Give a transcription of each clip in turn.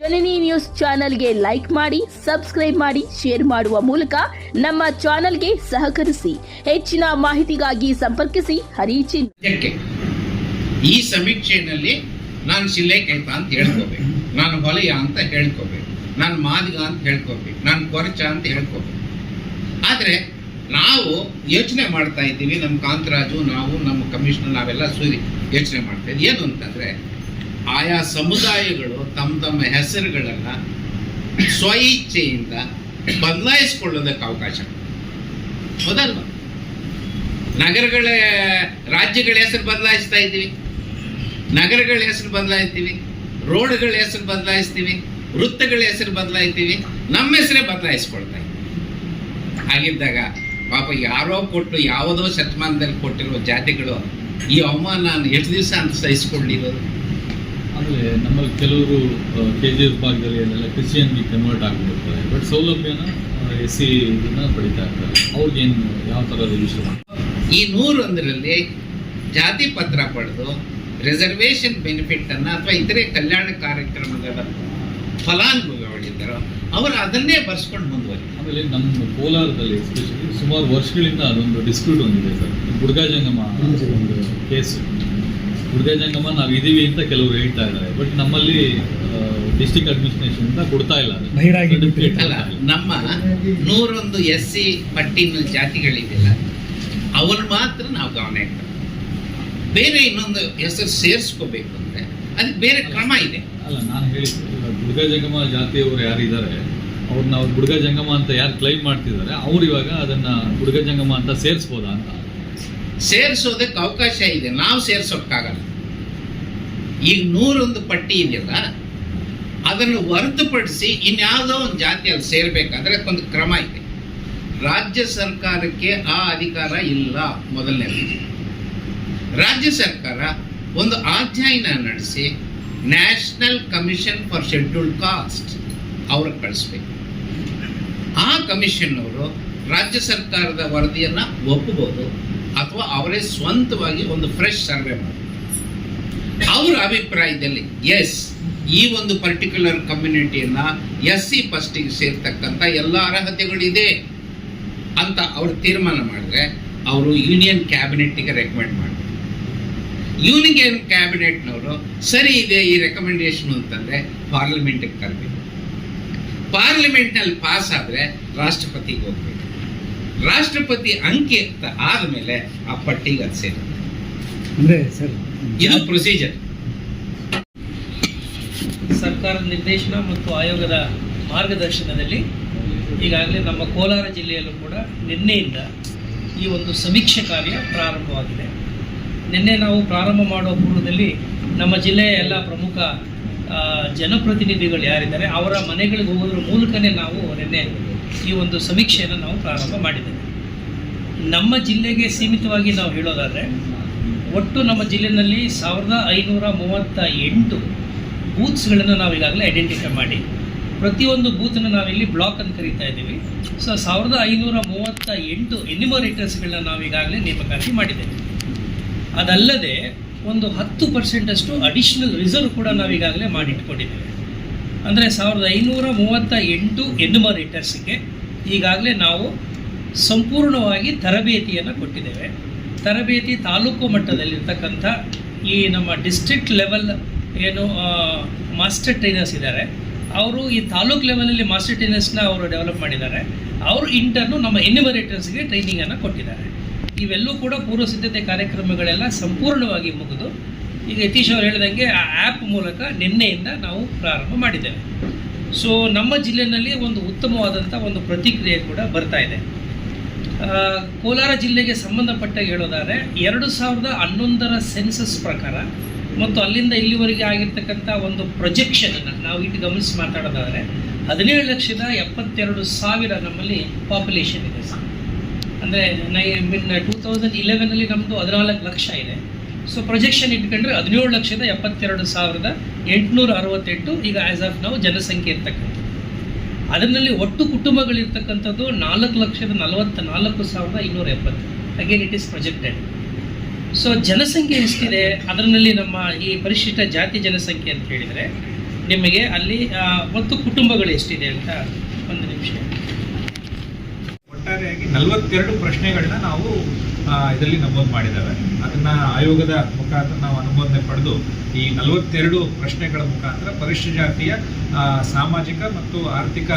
ಜನನಿ news ಚಾನೆಲ್ಗೆ like ಮಾಡಿ, subscribe ಮಾಡಿ, ಶೇರ್ ಮಾಡುವ ಮೂಲಕ ನಮ್ಮ ಚಾನೆಲ್ಗೆ ಸಹಕರಿಸಿ. ಹೆಚ್ಚಿನ ಮಾಹಿತಿಗಾಗಿ ಸಂಪರ್ಕಿಸಿ. ಹರಿಚಿನ್. ಈ ಸಮೀಕ್ಷೆಯಲ್ಲಿ ನಾನು ಶಿಲ್ಲೇಖೈತ ಅಂತ ಹೇಳ್ಕೋಬೇಕು. ನಾನು ಹೊಲೆಯ ಅಂತ ಹೇಳ್ಕೋಬೇಕು. ನಾನು ಮಾದಿಗ ಅಂತ ಹೇಳ್ಕೋಬೇಕು. ನಾನು ಕೊರಚ ಅಂತ ಹೇಳ್ಕೋಬೇಕು. ಆದರೆ ನಾವು ಯೋಚನೆ ಮಾಡ್ತಾ ಇದ್ದೀವಿ, ನಮ್ಮ ಕಾಂತರಾಜು, ನಾವು, ನಮ್ಮ ಕಮಿಷನರ್, ನಾವೆಲ್ಲ ಸೂರಿ ಯೋಚನೆ ಮಾಡ್ತಾ ಇದ್ದೀವಿ. ಏನು ಅಂತಂದ್ರೆ ಆಯಾ ಸಮುದಾಯಗಳು ತಮ್ಮ ತಮ್ಮ ಹೆಸರುಗಳನ್ನು ಸ್ವ ಇಚ್ಛೆಯಿಂದ ಬದಲಾಯಿಸ್ಕೊಳ್ಳೋದಕ್ಕೆ ಅವಕಾಶ. ಹೌದಲ್ವ ನಗರಗಳ, ರಾಜ್ಯಗಳ ಹೆಸರು ಬದಲಾಯಿಸ್ತಾ ಇದ್ದೀವಿ. ನಗರಗಳ ಹೆಸರು ಬದಲಾಯಿಸ್ತೀವಿ. ರೋಡ್ಗಳ ಹೆಸರು ಬದಲಾಯಿಸ್ತೀವಿ. ವೃತ್ತಗಳ ಹೆಸರು ಬದಲಾಯಿಸ್ತೀವಿ. ನಮ್ಮ ಹೆಸರೇ ಬದಲಾಯಿಸ್ಕೊಳ್ತಾ ಇದ್ದೀವಿ. ಹಾಗಿದ್ದಾಗ ಪಾಪ ಯಾರೋ ಕೊಟ್ಟು, ಯಾವುದೋ ಶತಮಾನದಲ್ಲಿ ಕೊಟ್ಟಿರುವ ಜಾತಿಗಳು ಈ ಅವಮಾನ ನಾನು ಎಷ್ಟು ದಿವಸ ಅಂತ ಸಹಿಸ್ಕೊಂಡಿರೋದು? ಆಮೇಲೆ ನಮ್ಮಲ್ಲಿ ಕೆಲವರು ಕೆ ಜಿ ಎಫ್ ಭಾಗದಲ್ಲಿ ಎಲ್ಲ ಕ್ರಿಶ್ಚಿಯನ್ಗೆ ಕನ್ವರ್ಟ್ ಆಗಿಬಿಡ್ತಾರೆ ಬಟ್ ಸೌಲಭ್ಯನ ಎಸ್ ಸಿ ಇದನ್ನ ಪಡಿತಾ ಇರ್ತಾರೆ. ಅವ್ರಿಗೇನು ಯಾವ ಥರದ ವಿಷಯ ಈ ನೂರೊಂದರಲ್ಲಿ ಜಾತಿ ಪತ್ರ ಪಡೆದು ರಿಸರ್ವೇಷನ್ ಬೆನಿಫಿಟ್ ಅನ್ನ ಅಥವಾ ಇತರೆ ಕಲ್ಯಾಣ ಕಾರ್ಯಕ್ರಮಗಳ ಫಲಾನುಭವಿಗಳಿದ್ದಾರೋ ಅವರು ಅದನ್ನೇ ಬರ್ಸ್ಕೊಂಡು ಮುಂದುವರಿ ಆಮೇಲೆ ನಮ್ಮ ಕೋಲಾರದಲ್ಲಿ ಎಸ್ಪೆಷಲಿ ಸುಮಾರು ವರ್ಷಗಳಿಂದ ಅದೊಂದು ಡಿಸ್ಪ್ಯೂಟ್ ಒಂದಿದೆ ಸರ್. ಬುಡ್ಗಾ ಜಂಗಮ ಒಂದು ಕೇಸು ಬುಡ್ಗಾ ಜಂಗಮ ನಾವು ಇದೀವಿ ಅಂತ ಕೆಲವರು ಹೇಳ್ತಾ ಇದ್ದಾರೆ. ಬಟ್ ನಮ್ಮಲ್ಲಿ ಡಿಸ್ಟಿಕ್ ಅಡ್ಮಿನಿಸ್ಟ್ರೇಷನ್ ಕೊಡ್ತಾ ಇಲ್ಲ. ಅಲ್ಲ ನಮ್ಮ ನೂರೊಂದು ಎಸ್ ಸಿ ಪಟ್ಟಿನ ಜಾತಿಗಳಿದೆಯಲ್ಲ ಅವನ್ ಮಾತ್ರ ನಾವು ಗಮನ ಬೇರೆ ಇನ್ನೊಂದು ಹೆಸರು ಸೇರಿಸ್ಕೋಬೇಕು ಅಂದ್ರೆ ಅದಕ್ಕೆ ಬೇರೆ ಕ್ರಮ ಇದೆ. ಅಲ್ಲ ನಾನು ಹೇಳಿದ್ದು ಗುಡ್ಗ ಜಂಗಮ ಜಾತಿಯವರು ಯಾರಿದ್ದಾರೆ ಅವ್ರನ್ನ ಅವ್ರು ಗುಡ್ಗ ಜಂಗಮ ಅಂತ ಯಾರು ಕ್ಲೈಮ್ ಮಾಡ್ತಿದ್ದಾರೆ ಅವ್ರು ಇವಾಗ ಅದನ್ನ ಗುಡ್ಗ ಜಂಗಮ ಅಂತ ಸೇರಿಸ್ಬೋದಾ ಅಂತ. ಸೇರಿಸೋದಕ್ಕೆ ಅವಕಾಶ ಇದೆ. ನಾವು ಸೇರಿಸೋಕ್ಕಾಗಲ್ಲ. ಈಗ ನೂರೊಂದು ಪಟ್ಟಿ ಇದೆಯಲ್ಲ ಅದನ್ನು ಹೊರತುಪಡಿಸಿ ಇನ್ಯಾವುದೋ ಒಂದು ಜಾತಿಯಲ್ಲಿ ಸೇರಬೇಕಾದ್ರೆ ಒಂದು ಕ್ರಮ ಇದೆ. ರಾಜ್ಯ ಸರ್ಕಾರಕ್ಕೆ ಆ ಅಧಿಕಾರ ಇಲ್ಲ ಮೊದಲನೇ ರಾಜ್ಯ ಸರ್ಕಾರ ಒಂದು ಅಧ್ಯಯನ ನಡೆಸಿ national commission for scheduled caste ಅವ್ರಿಗೆ ಕಳಿಸ್ಬೇಕು. ಆ ಕಮಿಷನ್ ಅವರು ರಾಜ್ಯ ಸರ್ಕಾರದ ವರದಿಯನ್ನು ಒಪ್ಪಬಹುದು ಅಥವಾ ಅವರೇ ಸ್ವಂತವಾಗಿ ಒಂದು ಫ್ರೆಶ್ ಸರ್ವೆ ಮಾಡಿ ಅವರ ಅಭಿಪ್ರಾಯದಲ್ಲಿ ಎಸ್ ಈ ಒಂದು ಪರ್ಟಿಕ್ಯುಲರ್ ಕಮ್ಯುನಿಟಿಯನ್ನ ಎಸ್ ಸಿ ಫಸ್ಟಿಗೆ ಸೇರ್ತಕ್ಕಂಥ ಎಲ್ಲ ಅರ್ಹತೆಗಳಿದೆ ಅಂತ ಅವರು ತೀರ್ಮಾನ ಮಾಡಿದ್ರೆ ಅವರು ಯೂನಿಯನ್ ಕ್ಯಾಬಿನೆಟ್ಗೆ ರೆಕಮೆಂಡ್ ಮಾಡ್ತಾರೆ. ಯೂನಿಯನ್ ಕ್ಯಾಬಿನೆಟ್ನವರು ಸರಿ ಇದೆ ಈ ರೆಕಮೆಂಡೇಶನ್ ಅಂತಂದ್ರೆ ಪಾರ್ಲಿಮೆಂಟಿಗೆ ತರಬೇಕು ಪಾರ್ಲಿಮೆಂಟ್ನಲ್ಲಿ ಪಾಸ್ ಆದರೆ ರಾಷ್ಟ್ರಪತಿಗೆ ಹೋಗ್ಬೇಕು. ರಾಷ್ಟ್ರಪತಿ ಅಂಕಿ ಅಂತ ಆದಮೇಲೆ ಆ ಪಟ್ಟಿಗೆ ಅದು ಸೇರುತ್ತೆ. ಅಂದ್ರೆ ಸರ್ ಇದು ಪ್ರೊಸೀಜರ್ ಸರ್ಕಾರದ ನಿರ್ದೇಶನ ಮತ್ತು ಆಯೋಗದ ಮಾರ್ಗದರ್ಶನದಲ್ಲಿ ಈಗಾಗಲೇ ನಮ್ಮ ಕೋಲಾರ ಜಿಲ್ಲೆಯಲ್ಲೂ ಕೂಡ ನಿನ್ನೆಯಿಂದ ಈ ಒಂದು ಸಮೀಕ್ಷೆ ಕಾರ್ಯ ಪ್ರಾರಂಭವಾಗಿದೆ. ನಿನ್ನೆ ನಾವು ಪ್ರಾರಂಭ ಮಾಡುವ ಪೂರ್ವದಲ್ಲಿ ನಮ್ಮ ಜಿಲ್ಲೆಯ ಎಲ್ಲ ಪ್ರಮುಖ ಜನಪ್ರತಿನಿಧಿಗಳು ಯಾರಿದ್ದಾರೆ, ಅವರ ಮನೆಗಳಿಗೆ ಹೋಗೋದ್ರ ಮೂಲಕನೇ ನಾವು ನಿನ್ನೆ ಈ ಒಂದು ಸಮೀಕ್ಷೆಯನ್ನು ನಾವು ಪ್ರಾರಂಭ ಮಾಡಿದ್ದೇವೆ. ನಮ್ಮ ಜಿಲ್ಲೆಗೆ ಸೀಮಿತವಾಗಿ ನಾವು ಹೇಳೋದಾದರೆ, ಒಟ್ಟು ನಮ್ಮ ಜಿಲ್ಲೆಯಲ್ಲಿ ಸಾವಿರದ ಐನೂರ ಮೂವತ್ತ ಎಂಟು ಬೂತ್ಸ್ಗಳನ್ನು ನಾವು ಈಗಾಗಲೇ ಐಡೆಂಟಿಫೈ ಮಾಡಿ. ಪ್ರತಿಯೊಂದು ಬೂತನ್ನು ನಾವಿಲ್ಲಿ ಬ್ಲಾಕ್ ಅಂತ ಕರಿತಾ ಇದ್ದೀವಿ. ಸೊ ಸಾವಿರದ ಐನೂರ ಮೂವತ್ತ ಎಂಟು ಎನಿಮೋರೇಟರ್ಸ್ಗಳನ್ನ ನಾವು ಈಗಾಗಲೇ ನೇಮಕಾತಿ ಮಾಡಿದ್ದೇವೆ. ಅದಲ್ಲದೆ ಒಂದು ಹತ್ತು ಪರ್ಸೆಂಟಷ್ಟು ಅಡಿಷನಲ್ ರಿಸರ್ವ್ ಕೂಡ ನಾವು ಈಗಾಗಲೇ ಮಾಡಿಟ್ಕೊಂಡಿದ್ದೇವೆ. ಅಂದರೆ ಸಾವಿರದ ಐನೂರ ಮೂವತ್ತ ಎಂಟು ಎನ್ಯುಮರೇಟರ್ಸ್ಗೆ ಈಗಾಗಲೇ ನಾವು ಸಂಪೂರ್ಣವಾಗಿ ತರಬೇತಿಯನ್ನು ಕೊಟ್ಟಿದ್ದೇವೆ. ತರಬೇತಿ ತಾಲೂಕು ಮಟ್ಟದಲ್ಲಿರ್ತಕ್ಕಂಥ ಈ ನಮ್ಮ ಡಿಸ್ಟ್ರಿಕ್ಟ್ ಲೆವೆಲ್ ಏನು ಮಾಸ್ಟರ್ ಟ್ರೈನರ್ಸ್ ಇದ್ದಾರೆ. ಅವರು ಈ ತಾಲೂಕ್ ಲೆವೆಲಲ್ಲಿ ಮಾಸ್ಟರ್ ಟ್ರೈನರ್ಸ್ನ ಅವರು ಡೆವಲಪ್ ಮಾಡಿದ್ದಾರೆ. ಅವರು ಇಂಟರ್ನು ನಮ್ಮ ಎನ್ಯುಮರೇಟರ್ಸ್ಗೆ ಟ್ರೈನಿಂಗನ್ನು ಕೊಟ್ಟಿದ್ದಾರೆ. ಇವೆಲ್ಲೂ ಕೂಡ ಪೂರ್ವ ಸಿದ್ಧತೆ ಕಾರ್ಯಕ್ರಮಗಳೆಲ್ಲ ಸಂಪೂರ್ಣವಾಗಿ ಮುಗಿದು, ಈಗ ಯತೀಶ್ ಅವರು ಹೇಳಿದಂಗೆ ಆ ಆ್ಯಪ್ ಮೂಲಕ ನಿನ್ನೆಯಿಂದ ನಾವು ಪ್ರಾರಂಭ ಮಾಡಿದ್ದೇವೆ. ಸೊ ನಮ್ಮ ಜಿಲ್ಲೆಯಲ್ಲಿ ಒಂದು ಉತ್ತಮವಾದಂಥ ಒಂದು ಪ್ರತಿಕ್ರಿಯೆ ಕೂಡ ಬರ್ತಾ ಇದೆ. ಕೋಲಾರ ಜಿಲ್ಲೆಗೆ ಸಂಬಂಧಪಟ್ಟ ಹೇಳೋದಾದರೆ, ಎರಡು ಸಾವಿರದ ಹನ್ನೊಂದರ ಸೆನ್ಸಸ್ ಪ್ರಕಾರ ಮತ್ತು ಅಲ್ಲಿಂದ ಇಲ್ಲಿವರೆಗೆ ಆಗಿರ್ತಕ್ಕಂಥ ಒಂದು ಪ್ರೊಜೆಕ್ಷನನ್ನು ನಾವು ಇಲ್ಲಿ ಗಮನಿಸಿ ಮಾತಾಡೋದಾದರೆ, ಹದಿನೇಳು ಲಕ್ಷದ ಎಪ್ಪತ್ತೆರಡು ಸಾವಿರ ನಮ್ಮಲ್ಲಿ ಪಾಪ್ಯುಲೇಷನ್ ಇದೆ ಸರ್. ಅಂದರೆ ನೈ ಮೀನ್ ಟೂ ತೌಸಂಡ್ ಇಲೆವೆನಲ್ಲಿ ನಮ್ಮದು ಹದಿನಾಲ್ಕು ಲಕ್ಷ ಇದೆ. ಸೊ ಪ್ರೊಜೆಕ್ಷನ್ ಇಟ್ಕೊಂಡ್ರೆ ಹದಿನೇಳು ಲಕ್ಷದ ಎಪ್ಪತ್ತೆರಡು ಸಾವಿರದ ಎಂಟುನೂರ ಅರವತ್ತೆಂಟು ಈಗ ಆ್ಯಸ್ ಆಫ್ ನಾವು ಜನಸಂಖ್ಯೆ ಇರ್ತಕ್ಕಂಥದ್ದು. ಅದರಲ್ಲಿ ಒಟ್ಟು ಕುಟುಂಬಗಳಿರ್ತಕ್ಕಂಥದ್ದು ನಾಲ್ಕು ಲಕ್ಷದ ನಲವತ್ತ ನಾಲ್ಕು ಸಾವಿರದ ಇನ್ನೂರ ಎಪ್ಪತ್ತು. Again it is projected so ಜನಸಂಖ್ಯೆ ಎಷ್ಟಿದೆ? ಅದರಲ್ಲಿ ನಮ್ಮ ಈ ಪರಿಶಿಷ್ಟ ಜಾತಿ ಜನಸಂಖ್ಯೆ ಅಂತ ಹೇಳಿದರೆ ನಿಮಗೆ ಅಲ್ಲಿ ಒಟ್ಟು ಕುಟುಂಬಗಳು ಎಷ್ಟಿದೆ ಅಂತ ಒಂದು ನಿಮಿಷ ಒಟ್ಟಾರೆಯಾಗಿ ನಲವತ್ತೆರಡು ಪ್ರಶ್ನೆಗಳನ್ನ ನಾವು ಇದರಲ್ಲಿ ನಮೂದು ಮಾಡಿದ್ದೇವೆ. ಅದನ್ನ ಆಯೋಗದ ಮುಖಾಂತರ ನಾವು ಅನುಮೋದನೆ ಪಡೆದು ಈ ನಲವತ್ತೆರಡು ಪ್ರಶ್ನೆಗಳ ಮುಖಾಂತರ ಪರಿಶಿಷ್ಟ ಜಾತಿಯ ಸಾಮಾಜಿಕ ಮತ್ತು ಆರ್ಥಿಕ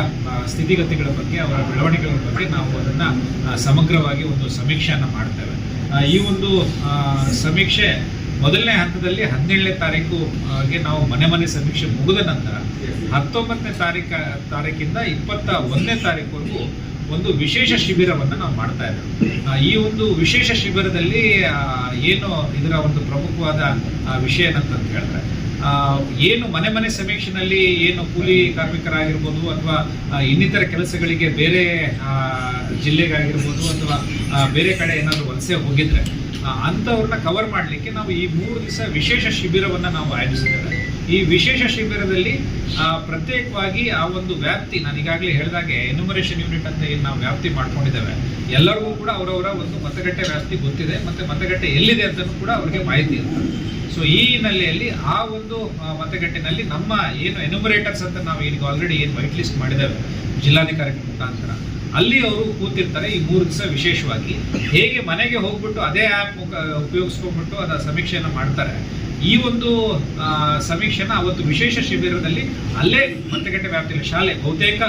ಸ್ಥಿತಿಗತಿಗಳ ಬಗ್ಗೆ, ಅವರ ಬೆಳವಣಿಗೆಗಳ ಬಗ್ಗೆ ನಾವು ಅದನ್ನ ಸಮಗ್ರವಾಗಿ ಒಂದು ಸಮೀಕ್ಷೆಯನ್ನು ಮಾಡ್ತೇವೆ. ಈ ಒಂದು ಸಮೀಕ್ಷೆ ಮೊದಲನೇ ಹಂತದಲ್ಲಿ ಹದಿನೇಳನೇ ತಾರೀಕು ಗೆ ನಾವು ಮನೆ ಮನೆ ಸಮೀಕ್ಷೆ ಮುಗಿದ ನಂತರ ಹತ್ತೊಂಬತ್ತನೇ ತಾರೀಕ, ತಾರೀಕಿಂದ ಇಪ್ಪತ್ತ ಒಂದನೇ ತಾರೀಕುವರೆಗೂ ಒಂದು ವಿಶೇಷ ಶಿಬಿರವನ್ನು ನಾವು ಮಾಡ್ತಾ ಇದ್ದೇವೆ. ಈ ಒಂದು ವಿಶೇಷ ಶಿಬಿರದಲ್ಲಿ ಏನು ಇದರ ಒಂದು ಪ್ರಮುಖವಾದ ವಿಷಯ ಏನಂತ ಹೇಳಿದ್ರೆ ಆ, ಏನು ಮನೆ ಮನೆ ಸಮೀಕ್ಷೆನಲ್ಲಿ ಏನು ಕೂಲಿ ಕಾರ್ಮಿಕರಾಗಿರ್ಬೋದು ಅಥವಾ ಇನ್ನಿತರ ಕೆಲಸಗಳಿಗೆ ಬೇರೆ ಜಿಲ್ಲೆಗಾಗಿರ್ಬೋದು ಅಥವಾ ಬೇರೆ ಕಡೆ ಏನಾದರೂ ವಲಸೆ ಹೋಗಿದ್ರೆ ಅಂಥವ್ರನ್ನ ಕವರ್ ಮಾಡಲಿಕ್ಕೆ ನಾವು ಈ ಮೂರು ದಿವಸ ವಿಶೇಷ ಶಿಬಿರವನ್ನು ನಾವು ಆಯೋಜಿಸಿದ್ದೇವೆ. ಈ ವಿಶೇಷ ಶಿಬಿರದಲ್ಲಿ ಆ, ಪ್ರತ್ಯೇಕವಾಗಿ ಆ ಒಂದು ವ್ಯಾಪ್ತಿ ನಾನು ಈಗಾಗಲೇ ಹೇಳಿದಾಗೆ ಎನ್ಯುಮರೇಷನ್ ಯೂನಿಟ್ ಅಂತ ಏನು ನಾವು ವ್ಯಾಪ್ತಿ ಮಾಡ್ಕೊಂಡಿದ್ದೇವೆ. ಎಲ್ಲರಿಗೂ ಕೂಡ ಅವರವರ ಒಂದು ಮತಗಟ್ಟೆ ವ್ಯಾಪ್ತಿ ಗೊತ್ತಿದೆ ಮತ್ತೆ ಮತಗಟ್ಟೆ ಎಲ್ಲಿದೆ ಅಂತಲೂ ಕೂಡ ಅವರಿಗೆ ಮಾಹಿತಿ ಇರ್ತದೆ ಸೊ ಈ ಹಿನ್ನೆಲೆಯಲ್ಲಿ ಆ ಒಂದು ಮತಗಟ್ಟೆನಲ್ಲಿ ನಮ್ಮ ಏನು ಎನ್ಯುಮರೇಟರ್ಸ್ ಅಂತ ನಾವು ಈಗ ಆಲ್ರೆಡಿ ಏನು ವೈಟ್ ಲಿಸ್ಟ್ ಮಾಡಿದ್ದೇವೆ, ಜಿಲ್ಲಾಧಿಕಾರಿ ಮುಖಾಂತರ. ಅಲ್ಲಿ ಅವರು ಕೂತಿರ್ತಾರೆ, ಈ ಮೂರು ದಿವಸ ವಿಶೇಷವಾಗಿ. ಹೇಗೆ ಮನೆಗೆ ಹೋಗ್ಬಿಟ್ಟು ಅದೇ ಆ್ಯಪ್ ಉಪಯೋಗಿಸ್ಕೊಂಡ್ಬಿಟ್ಟು ಅದರ ಸಮೀಕ್ಷೆಯನ್ನು ಮಾಡ್ತಾರೆ. ಈ ಒಂದು ಸಮೀಕ್ಷೆನ ಅವತ್ತು ವಿಶೇಷ ಶಿಬಿರದಲ್ಲಿ ಅಲ್ಲೇ ಮತಗಟ್ಟೆ ವ್ಯಾಪ್ತಿಯಲ್ಲಿ ಶಾಲೆ, ಬಹುತೇಕ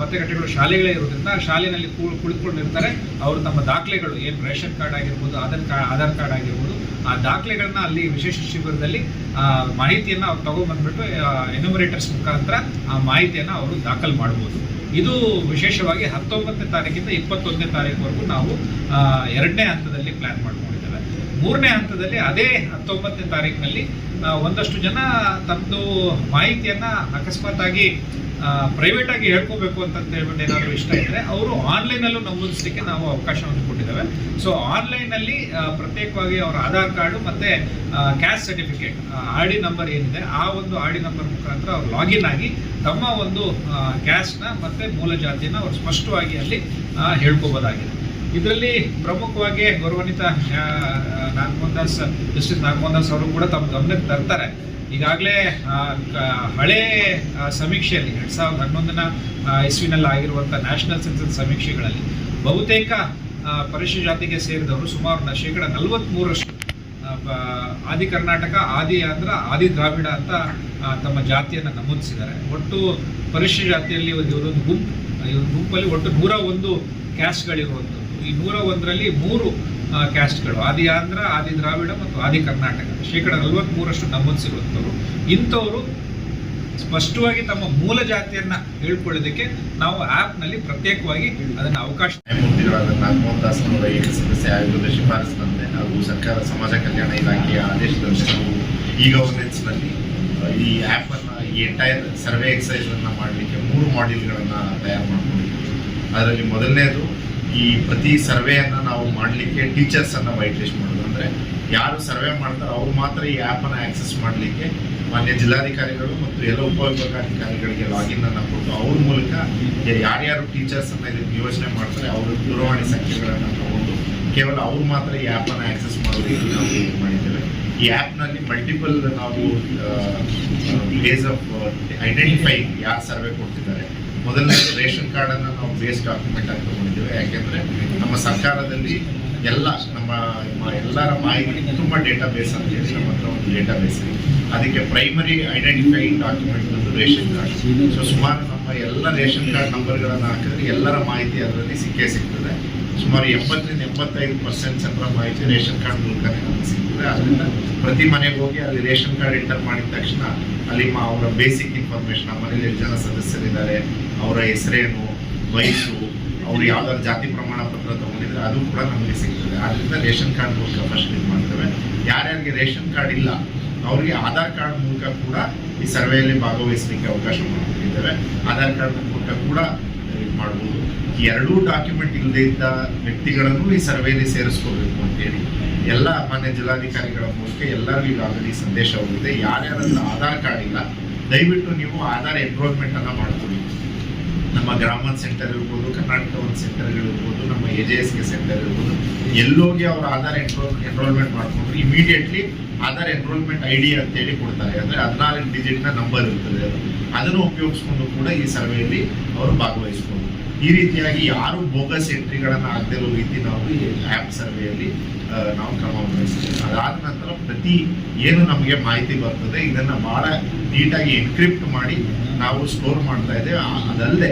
ಮತಗಟ್ಟೆಗಳು ಶಾಲೆಗಳೇ ಇರೋದ್ರಿಂದ ಶಾಲೆಯಲ್ಲಿ ಕುಳ್- ಕುಳಿತುಕೊಂಡಿರ್ತಾರೆ. ಅವರು ತಮ್ಮ ದಾಖಲೆಗಳು, ಏನು ರೇಷನ್ ಕಾರ್ಡ್ ಆಗಿರ್ಬೋದು, ಆಧಾರ್ ಕಾರ್ಡ್ ಆಧಾರ್ ಕಾರ್ಡ್ ಆಗಿರ್ಬೋದು, ಆ ದಾಖಲೆಗಳನ್ನ ಅಲ್ಲಿ ವಿಶೇಷ ಶಿಬಿರದಲ್ಲಿ ಮಾಹಿತಿಯನ್ನು ಅವ್ರು ತಗೊಂಡ್ಬಂದ್ಬಿಟ್ಟು ಎನ್ಯುಮರೇಟರ್ಸ್ ಮುಖಾಂತರ ಆ ಮಾಹಿತಿಯನ್ನು ಅವರು ದಾಖಲು ಮಾಡ್ಬೋದು. ಇದು ವಿಶೇಷವಾಗಿ ಹತ್ತೊಂಬತ್ತನೇ ತಾರೀಕಿಂದ ಇಪ್ಪತ್ತೊಂದನೇ ತಾರೀಕುವರೆಗೂ ನಾವು ಎರಡನೇ ಹಂತದಲ್ಲಿ ಪ್ಲಾನ್ ಮಾಡ್ಕೊಂಡಿದ್ದೇವೆ ಮೂರನೇ ಹಂತದಲ್ಲಿ ಅದೇ ಹತ್ತೊಂಬತ್ತನೇ ತಾರೀಕಿನಲ್ಲಿ ಒಂದಷ್ಟು ಜನ ತಮ್ಮದು ಮಾಹಿತಿಯನ್ನು ಅಕಸ್ಮಾತ್ ಆಗಿ ಪ್ರೈವೇಟ್ ಆಗಿ ಹೇಳ್ಕೋಬೇಕು ಅಂತ ಹೇಳ್ಬಿಟ್ಟು ಏನಾದರೂ ಇಷ್ಟ ಇದ್ರೆ ಅವರು ಆನ್ಲೈನಲ್ಲೂ ನಮೂದಿಸಲಿಕ್ಕೆ ನಾವು ಅವಕಾಶವನ್ನು ಕೊಟ್ಟಿದ್ದೇವೆ. ಸೊ ಆನ್ಲೈನಲ್ಲಿ ಪ್ರತ್ಯೇಕವಾಗಿ ಅವರ ಆಧಾರ್ ಕಾರ್ಡು ಮತ್ತೆ caste certificate R D number ಏನಿದೆ, ಆ ಒಂದು ಆರ್ ಡಿ ನಂಬರ್ ಮುಖಾಂತರ ಅವ್ರು ಲಾಗಿನ್ ಆಗಿ ತಮ್ಮ ಒಂದು ಕ್ಯಾಸ್ಟ್ನ ಮತ್ತೆ ಮೂಲ ಜಾತಿಯನ್ನು ಅವರು ಸ್ಪಷ್ಟವಾಗಿ ಅಲ್ಲಿ ಹೇಳ್ಕೋಬೋದಾಗಿದೆ. ಇದರಲ್ಲಿ ಪ್ರಮುಖವಾಗಿ ಗೌರವಾನ್ವಿತ ಆ, ನಾಗಮೋಹನ್ ದಾಸ್ ಜಸ್ಟಿಸ್ ನಾಗಮೋಹನ್ ದಾಸ್ ಅವರು ಕೂಡ ತಮ್ಮ ಗಮನಕ್ಕೆ ತರ್ತಾರೆ. ಈಗಾಗಲೇ ಹಳೆ ಸಮೀಕ್ಷೆಯಲ್ಲಿ ಎರಡ್ ಸಾವಿರದ ಹನ್ನೊಂದನ ಇಸ್ವಿನಲ್ಲಿ ಆಗಿರುವಂಥ ನ್ಯಾಷನಲ್ ಸೆನ್ಸಸ್ ಸಮೀಕ್ಷೆಗಳಲ್ಲಿ ಬಹುತೇಕ ಪರಿಶು ಪರಿಶಿಷ್ಟ ಜಾತಿಗೆ ಸೇರಿದವರು ಸುಮಾರು ಶೇಕಡ ನಲವತ್ತ್ಮೂರರಷ್ಟು ಆದಿ ಕರ್ನಾಟಕ ಆದಿ ಆಂಧ್ರ ಆದಿ ದ್ರಾವಿಡ ಅಂತ ತಮ್ಮ ಜಾತಿಯನ್ನು ನಮೂದಿಸಿದ್ದಾರೆ. ಒಟ್ಟು ಪರಿಶಿಷ್ಟ ಜಾತಿಯಲ್ಲಿ ಒಂದು ಇವರೊಂದು ಗುಂಪು ಒಂದು ಗುಂಪಲ್ಲಿ ಒಟ್ಟು ನೂರ ಒಂದು ಕ್ಯಾಸ್ಟ್ಗಳಿರುವಂಥದ್ದು ಈ ನೂರ ಒಂದರಲ್ಲಿ ಮೂರು ಕ್ಯಾಸ್ಟ್ಗಳು ಆದಿ ಆಂಧ್ರ, ಆದಿ ದ್ರಾವಿಡ ಮತ್ತು ಆದಿ ಕರ್ನಾಟಕ. ಶೇಕಡ ನಲವತ್ತ್ಮೂರಷ್ಟು ನಮೂದಿಸಿರುವಂಥವ್ರು ಇಂಥವರು ಸ್ಪಷ್ಟವಾಗಿ ತಮ್ಮ ಮೂಲ ಜಾತಿಯನ್ನ ಹೇಳ್ಕೊಳ್ಳೋದಕ್ಕೆ ನಾವು ಆ್ಯಪ್ನಲ್ಲಿ ಪ್ರತ್ಯೇಕವಾಗಿ ಅದನ್ನು ಅವಕಾಶ ನಾಗಮೋಹನ್ ದಾಸ್ನವರ ಏಕ ಸದಸ್ಯ ಆಯೋಗದ ಶಿಫಾರಸಿನಂತೆ ಹಾಗೂ ಸರ್ಕಾರ, ಸಮಾಜ ಕಲ್ಯಾಣ ಇಲಾಖೆಯ ಆದೇಶದಂತೆ ನಾವು ಈ ಗವರ್ನೆನ್ಸ್ನಲ್ಲಿ ಈ ಆ್ಯಪನ್ನು ಈ ಎಂಟೈರ್ ಸರ್ವೆ ಎಕ್ಸಸೈಸನ್ನು ಮಾಡಲಿಕ್ಕೆ ಮೂರು ಮಾಡ್ಯೂಲ್ಗಳನ್ನು ತಯಾರು ಮಾಡ್ಕೊಂಡಿದ್ದೀವಿ. ಅದರಲ್ಲಿ ಮೊದಲನೇದು ಈ ಪ್ರತಿ ಸರ್ವೆಯನ್ನು ನಾವು ಮಾಡಲಿಕ್ಕೆ ಟೀಚರ್ಸನ್ನು ವೈಟ್ ಲಿಸ್ಟ್ ಮಾಡೋದು. ಅಂದರೆ ಯಾರು ಸರ್ವೆ ಮಾಡ್ತಾರೋ ಅವ್ರು ಮಾತ್ರ ಈ ಆ್ಯಪನ್ನು ಆ್ಯಕ್ಸೆಸ್ ಮಾಡಲಿಕ್ಕೆ ಮಾನ್ಯ ಜಿಲ್ಲಾಧಿಕಾರಿಗಳು ಮತ್ತು ಎಲ್ಲ ಉಪವಿಭಾಗಾಧಿಕಾರಿಗಳಿಗೆ ಲಾಗಿನ್ ಅನ್ನು ಕೊಟ್ಟು ಅವ್ರ ಮೂಲಕ ಯಾರ್ಯಾರು ಟೀಚರ್ಸನ್ನು ಇದಕ್ಕೆ ನಿಯೋಜನೆ ಮಾಡ್ತಾರೆ ಅವರ ದೂರವಾಣಿ ಸಂಖ್ಯೆಗಳನ್ನು ತಗೊಂಡು ಕೇವಲ ಅವ್ರು ಮಾತ್ರ ಈ ಆ್ಯಪನ್ನು ಆಕ್ಸೆಸ್ ಮಾಡೋದಕ್ಕೆ ನಾವು ಇದು ಮಾಡಿದ್ದೇವೆ. ಈ ಆ್ಯಪ್ನಲ್ಲಿ ಮಲ್ಟಿಪಲ್ ನಾವು ವೇಸ್ ಆಫ್ ಐಡೆಂಟಿಫೈ ಯಾರು ಸರ್ವೆ ಕೊಡ್ತಿದ್ದಾರೆ. ಮೊದಲನೇ ರೇಷನ್ ಕಾರ್ಡನ್ನು ನಾವು ಬೇಸ್ ಡಾಕ್ಯುಮೆಂಟ್ ಆಗಿ ತಗೊಂಡಿದ್ದೇವೆ. ಯಾಕೆಂದರೆ ನಮ್ಮ ಸರ್ಕಾರದಲ್ಲಿ ಎಲ್ಲ ನಮ್ಮ ಎಲ್ಲರ ಮಾಹಿತಿ ತುಂಬ ಡೇಟಾ ಬೇಸ್ ಅಂತ ಹೇಳಿ ನಮ್ಮ ಹತ್ರ ಒಂದು ಡೇಟಾ ಬೇಸ್ ಇದೆ. ಅದಕ್ಕೆ ಪ್ರೈಮರಿ ಐಡೆಂಟಿಫೈಯಿಂಗ್ ಡಾಕ್ಯುಮೆಂಟ್ ಬಂದು ರೇಷನ್ ಕಾರ್ಡ್. ಸೊ ಸುಮಾರು ನಮ್ಮ ಎಲ್ಲ ರೇಷನ್ ಕಾರ್ಡ್ ನಂಬರ್ಗಳನ್ನು ಹಾಕಿದ್ರೆ ಎಲ್ಲರ ಮಾಹಿತಿ ಅದರಲ್ಲಿ ಸಿಕ್ಕೇ ಸಿಗ್ತದೆ. ಸುಮಾರು ಎಪ್ಪತ್ತರಿಂದ ಎಪ್ಪತ್ತೈದು ಪರ್ಸೆಂಟ್ ಜನರ ಮಾಹಿತಿ ರೇಷನ್ ಕಾರ್ಡ್ ಮೂಲಕ ನಮಗೆ ಸಿಗ್ತದೆ. ಅದರಿಂದ ಪ್ರತಿ ಮನೆಗೆ ಹೋಗಿ ಅಲ್ಲಿ ರೇಷನ್ ಕಾರ್ಡ್ ಎಂಟರ್ ಮಾಡಿದ ತಕ್ಷಣ ಅಲ್ಲಿ ಅವರ ಬೇಸಿಕ್ ಇನ್ಫಾರ್ಮೇಷನ್ ಮನೇಲಿ ಎಷ್ಟು ಜನ ಸದಸ್ಯರಿದ್ದಾರೆ ಅವರ ಹೆಸರೇನು, ವಯಸ್ಸು, ಅವ್ರು ಯಾವ್ದಾದ್ರು ಜಾತಿ ಪ್ರಮಾಣ ಪತ್ರ ತಗೊಂಡಿದ್ರೆ ಅದು ಕೂಡ ನಮಗೆ ಸಿಗ್ತದೆ. ಆದ್ರಿಂದ ರೇಷನ್ ಕಾರ್ಡ್ ಮೂಲಕ ಫಸ್ಟ್ ಇದು ಮಾಡ್ತೇವೆ. ಯಾರ್ಯಾರಿಗೆ ರೇಷನ್ ಕಾರ್ಡ್ ಇಲ್ಲ, ಅವರಿಗೆ ಆಧಾರ್ ಕಾರ್ಡ್ ಮೂಲಕ ಕೂಡ ಈ ಸರ್ವೆಯಲ್ಲಿ ಭಾಗವಹಿಸಲಿಕ್ಕೆ ಅವಕಾಶ ಮಾಡಿದ್ದೇವೆ ಆಧಾರ್ ಕಾರ್ಡ್ ಮೂಲಕ ಕೂಡ ಇದು ಮಾಡ್ಬೋದು. ಎರಡೂ ಡಾಕ್ಯುಮೆಂಟ್ ಇಲ್ಲದೆ ಇದ್ದ ವ್ಯಕ್ತಿಗಳನ್ನು ಈ ಸರ್ವೆಯಲ್ಲಿ ಸೇರಿಸ್ಕೋಬೇಕು ಅಂತೇಳಿ ಎಲ್ಲ ಮಾನ್ಯ ಜಿಲ್ಲಾಧಿಕಾರಿಗಳ ಮೂಲಕ ಎಲ್ಲರಿಗೂ ಈಗಾಗಲೇ ಸಂದೇಶ ಹೋಗಿದೆ. ಯಾರ್ಯಾರ ಆಧಾರ್ ಕಾರ್ಡ್ ಇಲ್ಲ, ದಯವಿಟ್ಟು ನೀವು ಆಧಾರ್ ಎನ್ರೋಲ್ಮೆಂಟ್ ಅನ್ನ ಮಾಡ್ಕೊಳ್ಳಿ. ನಮ್ಮ ಗ್ರಾಮ ಸೆಂಟರ್ ಇರ್ಬೋದು, ಕರ್ನಾಟಕ ಒಂದು ಸೆಂಟರ್ ಇರ್ಬೋದು, ನಮ್ಮ A J S K centre ಇರ್ಬೋದು, ಎಲ್ಲೋಗಿ ಅವ್ರ ಆಧಾರ್ ಎನ್ರೋಲ್ ಎನ್ರೋಲ್ಮೆಂಟ್ ಮಾಡ್ಕೊಂಡ್ರೆ immediately Aadhaar enrolment I D ಅಂತೇಳಿ ಕೊಡ್ತಾರೆ. ಅಂದರೆ ಹದಿನಾಲ್ಕು ಡಿಜಿಟ್ನ ನಂಬರ್ ಇರ್ತದೆ ಅದು. ಅದನ್ನು ಉಪಯೋಗಿಸ್ಕೊಂಡು ಕೂಡ ಈ ಸರ್ವೆಯಲ್ಲಿ ಅವರು ಭಾಗವಹಿಸ್ಬೋದು. ಈ ರೀತಿಯಾಗಿ ಯಾರು ಬೋಗಸ್ ಆಗ್ತದೆ ಇರೋ ರೀತಿ ನಾವು ಈ ಆ್ಯಪ್ ಸರ್ವೆಯಲ್ಲಿ ನಾವು ಕ್ರಮ ವಹಿಸ್ತೀವಿ. ಅದಾದ ನಂತರ ಪ್ರತಿ ಏನು ನಮಗೆ ಮಾಹಿತಿ ಬರ್ತದೆ, ಇದನ್ನು ಭಾಳ ನೀಟಾಗಿ ಎನ್ಕ್ರಿಪ್ಟ್ ಮಾಡಿ ನಾವು ಸ್ಟೋರ್ ಮಾಡ್ತಾ ಇದ್ದೇವೆ. ಅದಲ್ಲದೆ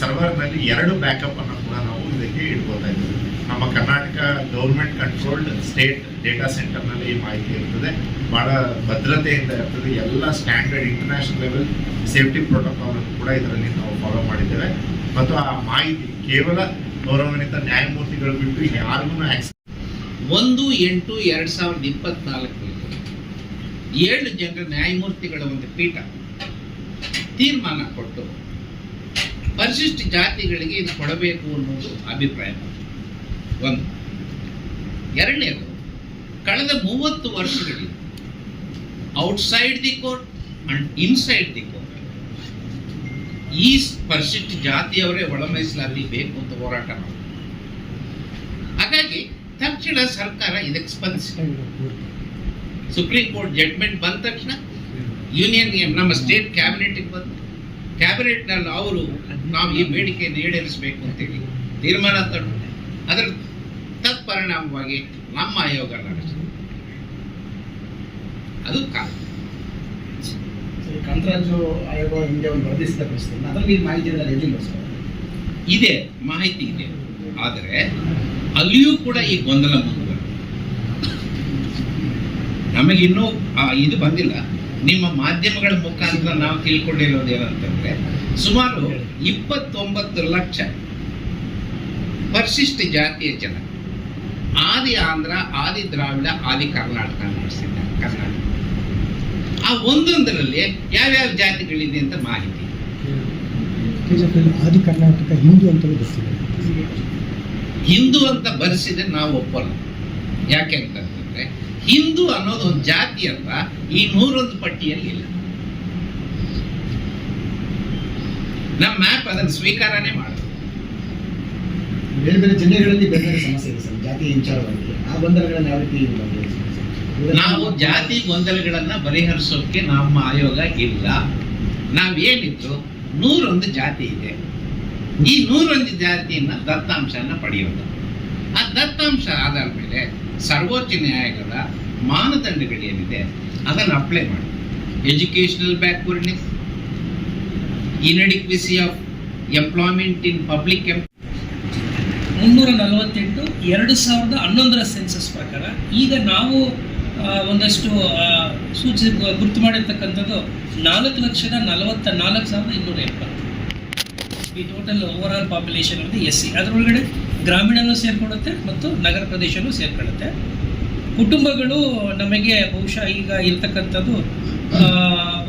ಸರ್ವರ್ನಲ್ಲಿ ಎರಡು ಬ್ಯಾಕಪ್ ಅನ್ನು ಕೂಡ ನಾವು ಇದಕ್ಕೆ ಇಟ್ಕೋತಾ ಇದ್ದೀವಿ. ನಮ್ಮ Karnataka government controlled state data ಸೆಂಟರ್ನಲ್ಲಿ ಈ ಮಾಹಿತಿ ಇರ್ತದೆ. ಭಾಳ ಭದ್ರತೆಯಿಂದ ಇರ್ತದೆ. ಎಲ್ಲ standard international level safety protocol ಕೂಡ ಇದರಲ್ಲಿ ನಾವು ಫಾಲೋ ಮಾಡಿದ್ದೇವೆ. ಮತ್ತು ಆ ಮಾಹಿತಿ ಕೇವಲ ಗೌರವಾನ್ವಿತ ನ್ಯಾಯಮೂರ್ತಿಗಳು ಬಿಟ್ಟು ಯಾರಿಗೂ ಆಕ್ಸೆಸ್ ಒಂದು ಎಂಟು ಎರಡು ಸಾವಿರದ ಇಪ್ಪತ್ನಾಲ್ಕರಲ್ಲಿ ಏಳು ಜನರ ನ್ಯಾಯಮೂರ್ತಿಗಳ ಒಂದು ಪೀಠ. ತೀರ್ಮಾನ ಕೊಟ್ಟು ಪರಿಶಿಷ್ಟ ಜಾತಿಗಳಿಗೆ ಇದು ಕೊಡಬೇಕು ಅನ್ನೋದು ಅಭಿಪ್ರಾಯ. ಒಂದು. ಎರಡನೇದು ಕಳೆದ ಮೂವತ್ತು ವರ್ಷಗಳಿಂದ outside the court and inside the court ಈ ಪರಿಶಿಷ್ಟ ಜಾತಿಯವರೇ ಒಳ ಮೀಸಲಾತಿ ಬೇಕು ಅಂತ ಹೋರಾಟ ಮಾಡಿ ಹಾಗಾಗಿ ತಕ್ಷಣ ಸರ್ಕಾರ ಇದಕ್ಕೆ ಸ್ಪಂದಿಸಿದೆ. ಸುಪ್ರೀಂ ಕೋರ್ಟ್ ಜಡ್ಮೆಂಟ್ ಬಂದ ತಕ್ಷಣ ಯೂನಿಯನ್ ನಮ್ಮ ಸ್ಟೇಟ್ ಕ್ಯಾಬಿನೆಟ್ಗೆ ಬಂದು ಕ್ಯಾಬಿನೆಟ್ನಲ್ಲಿ ಅವರು ನಾವು ಈ ಬೇಡಿಕೆಯನ್ನು ಈಡೇರಿಸಬೇಕು ಅಂತೇಳಿ ತೀರ್ಮಾನ ತಂದು ಅದರ ತತ್ಪರಿಣಾಮವಾಗಿ ನಮ್ಮ ಆಯೋಗ ನಡೆಸಿದೆ ಅದು ಕಾಲ. ಕಂತರಾಜು ಆಯೋಗ ಹಿಂದೆ ಒಂದು ವರದಿ ಅದರಲ್ಲಿ ಮಾಹಿತಿ ಇದೆ ಮಾಹಿತಿ ಇದೆ. ಆದರೆ ಅಲ್ಲಿಯೂ ಕೂಡ ಈ ಗೊಂದಲ ಮುಂದುವರೆದಿದೆ. ನಮಗಿನ್ನೂ ಇದು ಬಂದಿಲ್ಲ. ನಿಮ್ಮ ಮಾಧ್ಯಮಗಳ ಮುಖಾಂತರ ನಾವು ತಿಳ್ಕೊಂಡಿರೋದು ಏನಂತಂದ್ರೆ ಸುಮಾರು ಇಪ್ಪತ್ತೊಂಬತ್ತು ಲಕ್ಷ ಪರಿಶಿಷ್ಟ ಜಾತಿಯ ಜನ ಆದಿ ಆಂಧ್ರ ಆದಿ ದ್ರಾವಿಡ ಆದಿ ಕರ್ನಾಟಕ ನಡೆಸಿದ್ದಾರೆ ಕರ್ನಾಟಕ. ಆ ಒಂದೊಂದರಲ್ಲಿ ಯಾವ್ಯಾವ ಜಾತಿಗಳಿದೆ ಅಂತ ಮಾಹಿತಿ? ಆದಿ ಕರ್ನಾಟಕ ಹಿಂದೂ ಅಂತ ಹಿಂದೂ ಅಂತ ಬರೆಸಿದ್ರೆ ನಾವು ಒಪ್ಪಲ್ಲ. ಯಾಕೆ ಅಂತಂದ್ರೆ ಹಿಂದೂ ಅನ್ನೋದು ಒಂದು ಜಾತಿ ಅಂತ ಈ ನೂರೊಂದು ಪಟ್ಟಿಯಲ್ಲಿ ಇಲ್ಲ. ನಮ್ಮ ಮ್ಯಾಪ್ ಅದನ್ನು ಸ್ವೀಕಾರನೇ ಮಾಡೋದು ಬೇರೆ ಬೇರೆ ಜಿಲ್ಲೆಗಳಲ್ಲಿ ಬೇರೆ ಬೇರೆ ಸಮಸ್ಯೆ ಇದೆ ಸರ್. ಜಾತಿ ವಿಚಾರವಾಗಿ. ಆ ಗೊಂದಲಗಳನ್ನ ಯಾವ ರೀತಿ ನಾವು ಜಾತಿ ಗೊಂದಲಗಳನ್ನ ಬಗೆಹರಿಸೋಕೆ ನಮ್ಮ ಆಯೋಗ ಇಲ್ಲ. ನಾವೇನಿದ್ರು ನೂರೊಂದು ಜಾತಿ ಇದೆ. ಈ ನೂರೊಂದು ಜಾತಿಯನ್ನ ದತ್ತಾಂಶನ ಪಡೆಯೋದು. ಆ ದತ್ತಾಂಶ ಆಧಾರ ಮೇಲೆ ಸರ್ವೋಚ್ಚ ನ್ಯಾಯಾಲಯದ ಮಾನದಂಡಗಳೇನಿದೆ, ಅದನ್ನು ಅಪ್ಲೈ ಮಾಡಿ. Educational backwardness inadequacy of employment in public ಮುನ್ನೂರ ನಲವತ್ತೆಂಟು, ಎರಡು ಸಾವಿರದ ಹನ್ನೊಂದರ ಸೆನ್ಸಸ್ ಪ್ರಕಾರ ಈಗ ನಾವು ಒಂದಷ್ಟು ಸೂಚಿ ಗುರುತು ಮಾಡಿರ್ತಕ್ಕಂಥದ್ದು ನಾಲ್ಕು ಲಕ್ಷದ ನಲವತ್ತ ನಾಲ್ಕು ಸಾವಿರದ ಇನ್ನೂರ ಎಪ್ಪತ್ತು. ಈ ಟೋಟಲ್ ಓವರ್ ಆಲ್ ಪಾಪ್ಯುಲೇಷನ್ ಅಂದರೆ ಎಸ್ ಸಿ. ಅದರೊಳಗಡೆ ಗ್ರಾಮೀಣನೂ ಸೇರ್ಕೊಳ್ಳುತ್ತೆ ಮತ್ತು ನಗರ ಪ್ರದೇಶನೂ ಸೇರ್ಕೊಳ್ಳುತ್ತೆ. ಕುಟುಂಬಗಳು ನಮಗೆ ಬಹುಶಃ ಈಗ ಇರ್ತಕ್ಕಂಥದ್ದು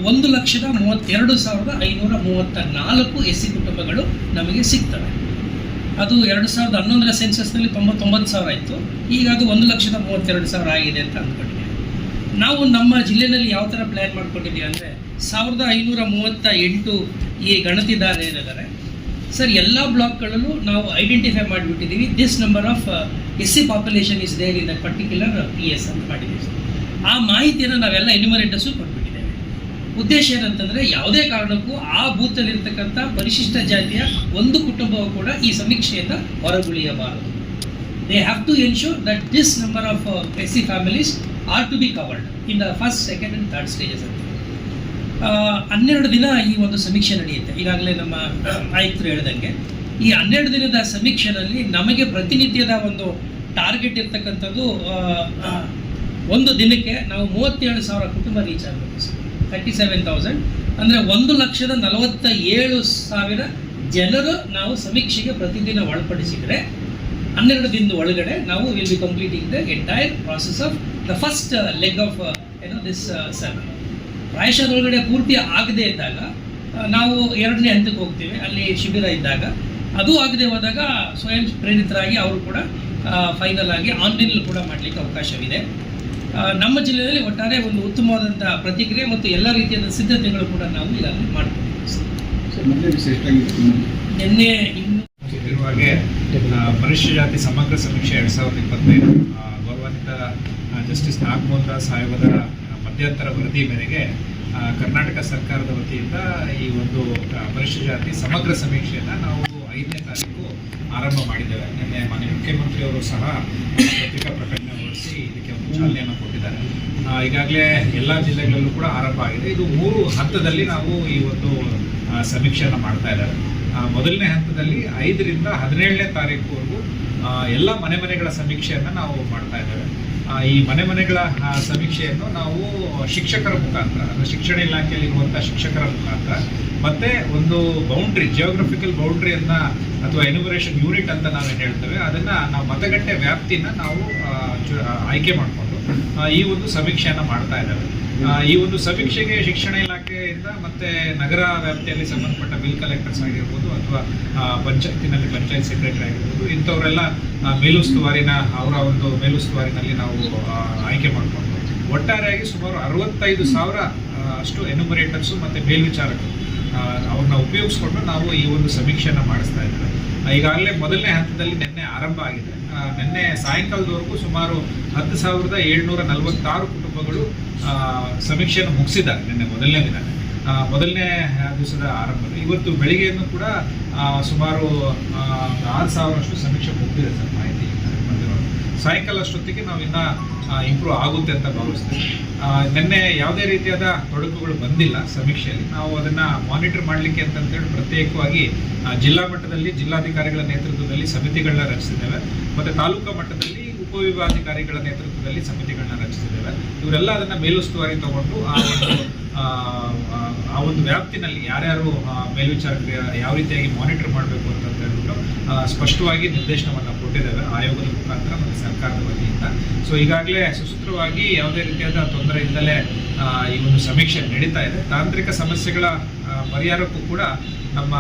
ಒಂದು ಲಕ್ಷದ ಮೂವತ್ತೆರಡು ಸಾವಿರದ ಐನೂರ ಮೂವತ್ತ ನಾಲ್ಕು ಎಸ್ ಸಿ ಕುಟುಂಬಗಳು ನಮಗೆ ಸಿಗ್ತವೆ. ಅದು ಎರಡು ಸಾವಿರದ ಹನ್ನೊಂದರ ಸೆನ್ಸಸ್ನಲ್ಲಿ ತೊಂಬತ್ತೊಂಬತ್ತು ಸಾವಿರ ಇತ್ತು ಈಗ ಅದು ಒಂದು ಲಕ್ಷದ ಮೂವತ್ತೆರಡು ಸಾವಿರ ಆಗಿದೆ ಅಂತ ಅಂದ್ಕೊಂಡಿದ್ದೀವಿ ನಾವು ನಮ್ಮ ಜಿಲ್ಲೆಯಲ್ಲಿ ಯಾವ ಥರ ಪ್ಲ್ಯಾನ್ ಮಾಡ್ಕೊಂಡಿದ್ದೀವಿ ಅಂದರೆ, ಸಾವಿರದ ಐನೂರ ಮೂವತ್ತ ಎಂಟು ಈ ಗಣತಿದಾರ ಏನಿದ್ದಾರೆ ಸರ್ ಎಲ್ಲ ಬ್ಲಾಕ್ಗಳಲ್ಲೂ ನಾವು identify ಮಾಡಿಬಿಟ್ಟಿದ್ದೀವಿ. This number of S C population is there in the particular P S ಅಂತ ಮಾಡಿದ್ದೀವಿ. ಆ ಮಾಹಿತಿಯನ್ನು ನಾವೆಲ್ಲ ಎನ್ಯುಮರೇಟರ್ಸು ಕೊಟ್ಬಿಟ್ಟಿದ್ದೇವೆ. ಉದ್ದೇಶ ಏನಂತಂದ್ರೆ ಯಾವುದೇ ಕಾರಣಕ್ಕೂ ಆ ಬೂತಲ್ಲಿರ್ತಕ್ಕಂಥ ಪರಿಶಿಷ್ಟ ಜಾತಿಯ ಒಂದು ಕುಟುಂಬವು ಕೂಡ ಈ ಸಮೀಕ್ಷೆಯಿಂದ ಹೊರಗುಳಿಯಬಾರದು. They have to ensure that this number of S C families are to be covered in the first second and third stages ಅಂತ ಹನ್ನೆರಡು ದಿನ ಈ ಒಂದು ಸಮೀಕ್ಷೆ ನಡೆಯುತ್ತೆ. ಈಗಾಗಲೇ ನಮ್ಮ ಆಯುಕ್ತರು ಹೇಳ್ದಂಗೆ. ಈ ಹನ್ನೆರಡು ದಿನದ ಸಮೀಕ್ಷೆನಲ್ಲಿ ನಮಗೆ ಪ್ರತಿನಿತ್ಯದ ಒಂದು ಟಾರ್ಗೆಟ್ ಇರ್ತಕ್ಕಂಥದ್ದು ಒಂದು ದಿನಕ್ಕೆ ನಾವು ಮೂವತ್ತೇಳು ಸಾವಿರ ಕುಟುಂಬ ರೀಚ್ ಆಗಬೇಕು ತರ್ಟಿ ಸೆವೆನ್ ತೌಸಂಡ್ ಅಂದರೆ ಒಂದು ಲಕ್ಷದ ನಲವತ್ತ ಏಳು ಸಾವಿರ ಜನರು ನಾವು ಸಮೀಕ್ಷೆಗೆ ಪ್ರತಿದಿನ ಒಳಪಡಿಸಿದರೆ, ಹನ್ನೆರಡು ದಿನದ ಒಳಗಡೆ ನಾವು will be completing the entire process of the first leg of ಏನೋ ದಿಸ್ ಸರ್ವೆ ಪ್ರಾಯಶಃ ಪೂರ್ತಿ ಆಗದೇ ಇದ್ದಾಗ ನಾವು ಎರಡನೇ ಹಂತಕ್ಕೆ ಹೋಗ್ತೀವಿ ಅಲ್ಲಿ ಶಿಬಿರ ಇದ್ದಾಗ. ಅದು ಆಗದೆ ಹೋದಾಗ ಸ್ವಯಂ ಪ್ರೇರಿತರಾಗಿ ಅವರು ಕೂಡ ಫೈನಲ್ ಆಗಿ ಆನ್ಲೈನಲ್ಲಿ ಕೂಡ ಮಾಡಲಿಕ್ಕೆ ಅವಕಾಶವಿದೆ. ನಮ್ಮ ಜಿಲ್ಲೆಯಲ್ಲಿ ಒಟ್ಟಾರೆ ಒಂದು ಉತ್ತಮವಾದಂಥ ಪ್ರತಿಕ್ರಿಯೆ ಮತ್ತು ಎಲ್ಲ ರೀತಿಯಾದ ಸಿದ್ಧತೆಗಳು ಕೂಡ ನಾವು ಈಗಾಗಲೇ ಮಾಡ್ತೀವಿ ನಿನ್ನೆ ಹಾಗೆ ಪರಿಶಿಷ್ಟ ಜಾತಿ ಸಮಗ್ರ ಸಮೀಕ್ಷೆ ಎರಡ್ ಸಾವಿರದ ಇಪ್ಪತ್ತೈದು ಗೌರವಾನ್ವಿತ ಜಸ್ಟಿಸ್ ನಾಗಮೋಹನ್ ದಾಸ್ ಆಯೋಗದ ಮಧ್ಯಂತರ ವರದಿ ಮೇರೆಗೆ ಕರ್ನಾಟಕ ಸರ್ಕಾರದ ವತಿಯಿಂದ ಈ ಒಂದು ಪರಿಶಿಷ್ಟ ಜಾತಿ ಸಮಗ್ರ ಸಮೀಕ್ಷೆಯನ್ನು ನಾವು ಐದನೇ ತಾರೀಕು ಆರಂಭ ಮಾಡಿದ್ದೇವೆ. ನಿನ್ನೆ ಮಾನ್ಯ ಮುಖ್ಯಮಂತ್ರಿಯವರು ಸಹ ಪತ್ರಿಕಾ ಪ್ರಕಟಣೆ ಹೊರಡಿಸಿ ಇದಕ್ಕೆ ಒಂದು ಚಾಲನೆಯನ್ನು ಕೊಟ್ಟಿದ್ದಾರೆ. ಈಗಾಗಲೇ ಎಲ್ಲ ಜಿಲ್ಲೆಗಳಲ್ಲೂ ಕೂಡ ಆರಂಭ ಆಗಿದೆ. ಇದು ಮೂರು ಹಂತದಲ್ಲಿ ನಾವು ಈ ಒಂದು ಸಮೀಕ್ಷೆಯನ್ನು ಮಾಡ್ತಾ ಇದ್ದಾರೆ. ಮೊದಲನೇ ಹಂತದಲ್ಲಿ ಐದರಿಂದ ಹದಿನೇಳನೇ ತಾರೀಕುವರೆಗೂ ಎಲ್ಲ ಮನೆ ಮನೆಗಳ ಸಮೀಕ್ಷೆಯನ್ನು ನಾವು ಮಾಡ್ತಾ ಇದ್ದೇವೆ. ಈ ಮನೆ ಮನೆಗಳ ಸಮೀಕ್ಷೆಯನ್ನು ನಾವು ಶಿಕ್ಷಕರ ಮುಖಾಂತರ, ಅಂದರೆ ಶಿಕ್ಷಣ ಇಲಾಖೆಯಲ್ಲಿರುವಂಥ ಶಿಕ್ಷಕರ ಮುಖಾಂತರ, ಮತ್ತೆ ಒಂದು ಬೌಂಡ್ರಿ ಜಿಯೋಗ್ರಫಿಕಲ್ ಬೌಂಡ್ರಿಯನ್ನ ಅಥವಾ ಎನ್ಯುಮರೇಷನ್ ಯೂನಿಟ್ ಅಂತ ನಾವೇನು ಹೇಳ್ತೇವೆ, ಅದನ್ನ ನಾವು ಮತಗಟ್ಟೆ ವ್ಯಾಪ್ತಿನ ನಾವು ಆಯ್ಕೆ ಮಾಡಿಕೊಂಡು ಈ ಒಂದು ಸಮೀಕ್ಷೆಯನ್ನು ಮಾಡ್ತಾ ಇದ್ದೇವೆ. ಈ ಒಂದು ಸಮೀಕ್ಷೆಗೆ ಶಿಕ್ಷಣ ಇಲಾಖೆಯಿಂದ ಮತ್ತೆ ನಗರ ವ್ಯಾಪ್ತಿಯಲ್ಲಿ ಸಂಬಂಧಪಟ್ಟ ಬಿಲ್ ಕಲೆಕ್ಟರ್ಸ್ ಆಗಿರ್ಬೋದು ಅಥವಾ ಪಂಚಾಯತಿನಲ್ಲಿ ಪಂಚಾಯತ್ ಸೆಕ್ರೆಟರಿ ಆಗಿರ್ಬೋದು, ಇಂಥವರೆಲ್ಲ ಮೇಲುಸ್ತುವಾರಿನ, ಅವರ ಒಂದು ಮೇಲುಸ್ತುವಾರಿನಲ್ಲಿ ನಾವು ಆಯ್ಕೆ ಮಾಡಿಕೊಂಡು ಒಟ್ಟಾರೆಯಾಗಿ ಸುಮಾರು ಅರವತ್ತೈದು ಸಾವಿರ ಅಷ್ಟು ಎನ್ಯುಮರೇಟರ್ಸು ಮತ್ತು ಮೇಲ್ವಿಚಾರಕರು ಅವ್ರನ್ನ ಉಪಯೋಗಿಸ್ಕೊಂಡು ನಾವು ಈ ಒಂದು ಸಮೀಕ್ಷೆಯನ್ನು ಮಾಡಿಸ್ತಾ ಇದ್ದೇವೆ. ಈಗಾಗಲೇ ಮೊದಲನೇ ಹಂತದಲ್ಲಿ ನಿನ್ನೆ ಆರಂಭ ಆಗಿದೆ. ನಿನ್ನೆ ಸಾಯಂಕಾಲದವರೆಗೂ ಸುಮಾರು ಹತ್ತು ಸಾವಿರದ ಏಳ್ನೂರ ನಲವತ್ತಾರು ಕುಟುಂಬಗಳು ಸಮೀಕ್ಷೆಯನ್ನು ಮುಗಿಸಿದ್ದಾರೆ ನಿನ್ನೆ ಮೊದಲನೇ ದಿನ. ಮೊದಲನೇ ದಿವಸದ ಆರಂಭದಲ್ಲಿ ಇವತ್ತು ಬೆಳಿಗ್ಗೆಯನ್ನು ಕೂಡ ಸುಮಾರು ಆರು ಸಾವಿರಷ್ಟು ಸಮೀಕ್ಷೆ ಮುಗಿದಿದೆ ಸರ್ ಮಾಹಿತಿ ಬಂದಿರೋದು ಸಾಯಂಕಾಲ ಅಷ್ಟೊತ್ತಿಗೆ ನಾವು ಇನ್ನ ಇಂಪ್ರೂವ್ ಆಗುತ್ತೆ ಅಂತ ಭಾವಿಸ್ತೇವೆ. ನಿನ್ನೆ ಯಾವುದೇ ರೀತಿಯಾದ ತೊಡಕುಗಳು ಬಂದಿಲ್ಲ ಸಮೀಕ್ಷೆಯಲ್ಲಿ. ನಾವು ಅದನ್ನ ಮಾನಿಟರ್ ಮಾಡಲಿಕ್ಕೆ ಅಂತಂತೇಳಿ ಪ್ರತ್ಯೇಕವಾಗಿ ಜಿಲ್ಲಾ ಮಟ್ಟದಲ್ಲಿ ಜಿಲ್ಲಾಧಿಕಾರಿಗಳ ನೇತೃತ್ವದಲ್ಲಿ ಸಮಿತಿಗಳನ್ನ ರಚಿಸಿದ್ದೇವೆ. ಮತ್ತೆ ತಾಲೂಕಾ ಮಟ್ಟದಲ್ಲಿ ಉಪವಿಭಾಗಾಧಿಕಾರಿಗಳ ನೇತೃತ್ವದಲ್ಲಿ ಸಮಿತಿಗಳನ್ನ ರಚಿಸಿದ್ದೇವೆ. ಇವರೆಲ್ಲ ಅದನ್ನ ಮೇಲುಸ್ತುವಾರಿ ತಗೊಂಡು ಆ ಒಂದು ಆ, ಒಂದು ವ್ಯಾಪ್ತಿನಲ್ಲಿ ಯಾರ್ಯಾರು ಆ, ಮೇಲ್ವಿಚಾರಕರು ಯಾವ ರೀತಿಯಾಗಿ ಮಾನಿಟರ್ ಮಾಡಬೇಕು ಅಂತ ಹೇಳ್ಬಿಟ್ಟು ಸ್ಪಷ್ಟವಾಗಿ ನಿರ್ದೇಶನವನ್ನು ಕೊಟ್ಟಿದ್ದೇವೆ ಆಯೋಗದ ಮುಖಾಂತರ ಮತ್ತು ಸರ್ಕಾರದ ವತಿಯಿಂದ. ಸೊ ಈಗಾಗಲೇ ಸುಸೂತ್ರವಾಗಿ ಯಾವುದೇ ರೀತಿಯಾದ ತೊಂದರೆ ಇಲ್ಲದೆ ಈ ಒಂದು ಸಮೀಕ್ಷೆ ನಡೀತಾ ಇದೆ. ತಾಂತ್ರಿಕ ಸಮಸ್ಯೆಗಳ ಪರಿಹಾರಕ್ಕೂ ಕೂಡ ನಮ್ಮ